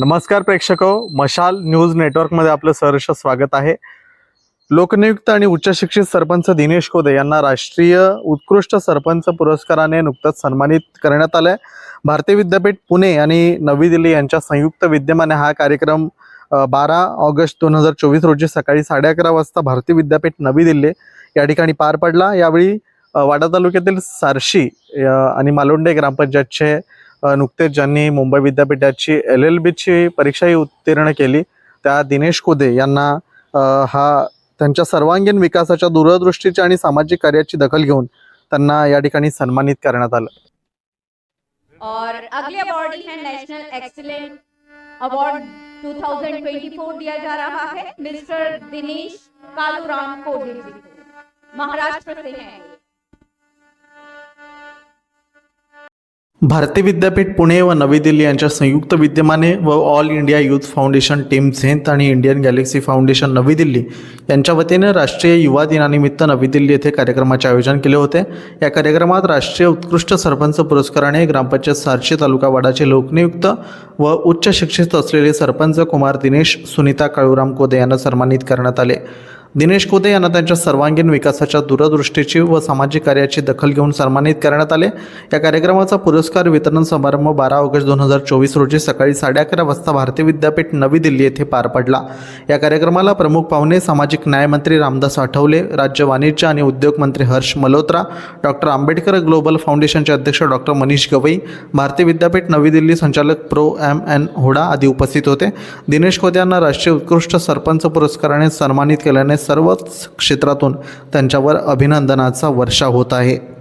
नमस्कार प्रेक्षक मशाल न्यूज नेटवर्कमध्ये आपलं सहर्ष स्वागत आहे. लोकनियुक्त आणि उच्च शिक्षित सरपंच दिनेश कोदे यांना राष्ट्रीय उत्कृष्ट सरपंच पुरस्काराने नुकतंच सन्मानित करण्यात आलंय. भारतीय विद्यापीठ पुणे आणि नवी दिल्ली यांच्या संयुक्त विद्यमाने हा कार्यक्रम बारा ऑगस्ट दोन हजार चोवीस रोजी सकाळी साडे अकरा वाजता भारतीय विद्यापीठ नवी दिल्ली या ठिकाणी पार पडला. यावेळी वाडा तालुक्यातील सारशी आणि मालोंडे ग्रामपंचायतचे नुकतेच ज्यांनी मुंबई विद्यापीठाची एल एल बीची परीक्षाही उत्तीर्ण केली त्या दिनेश कोदे यांना हा त्यांच्या सर्वांगीण विकासाच्या दूरदृष्टीची आणि सामाजिक कार्याची दखल घेऊन त्यांना या ठिकाणी सन्मानित करण्यात आलं. और अगले अवार्ड है नेशनल एक्सीलेंट अवार्ड 2024 दिया जा रहा है मिस्टर दिनेश कालूराम कोहली जी महाराष्ट्र से हैं। भारती भारतीय विद्यापीठ पुणे व नवी दिल्ली यांच्या संयुक्त विद्यमाने व all India youth foundation team झेंथ आणि इंडियन गॅलेक्सी फाउंडेशन नवी दिल्ली यांच्या वतीने राष्ट्रीय युवा दिनानिमित्त नवी दिल्ली येथे कार्यक्रमाचे आयोजन केले होते. या कार्यक्रमात राष्ट्रीय उत्कृष्ट सरपंच पुरस्काराने ग्रामपंचायत सारशी तालुका वाडाचे लोकनियुक्त व उच्च शिक्षित असलेले सरपंच कुमार दिनेश सुनीता काळूराम कोदे यांना सन्मानित करण्यात आले. दिनेश कोदे यांना त्यांच्या सर्वांगीण विकासाच्या दूरदृष्टीची व सामाजिक कार्याची दखल घेऊन सन्मानित करण्यात आले. या कार्यक्रमाचा पुरस्कार वितरण समारंभ बारा ऑगस्ट दोन हजार चोवीस रोजी सकाळी साडे अकरा वाजता भारतीय विद्यापीठ नवी दिल्ली येथे पार पडला. या कार्यक्रमाला प्रमुख पाहुणे सामाजिक न्यायमंत्री रामदास आठवले राज्य वाणिज्य आणि उद्योग मंत्री हर्ष मल्होत्रा डॉक्टर आंबेडकर ग्लोबल फाउंडेशनचे अध्यक्ष डॉक्टर मनीष गवई भारतीय विद्यापीठ नवी दिल्ली संचालक प्रो. एम. एन. होडा आदी उपस्थित होते. दिनेश खोते यांना राष्ट्रीय उत्कृष्ट सरपंच पुरस्काराने सन्मानित केल्याने सर्वच क्षेत्रातून त्यांच्यावर अभिनंदनाचा वर्षा होत आहे.